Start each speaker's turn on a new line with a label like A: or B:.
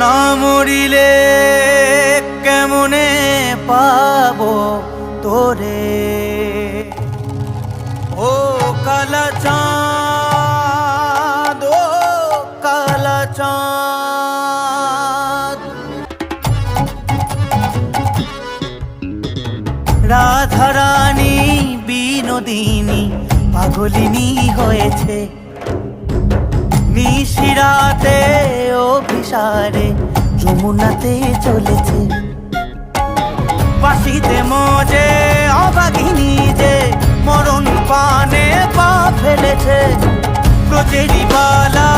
A: না মরিলে কেমনে পাব তোরে? ও কালা চাঁদ, ও কালা চাঁদ। রাধারানী, বিনোদিনী, পাগলিনী হয়েছে। নিশিরাতে অভিসারে যমুনাতে চলেছে। বাসিতে মজে অবাগিনী যে মরণ পানে পা ফেলেছে। প্রচেরি বালা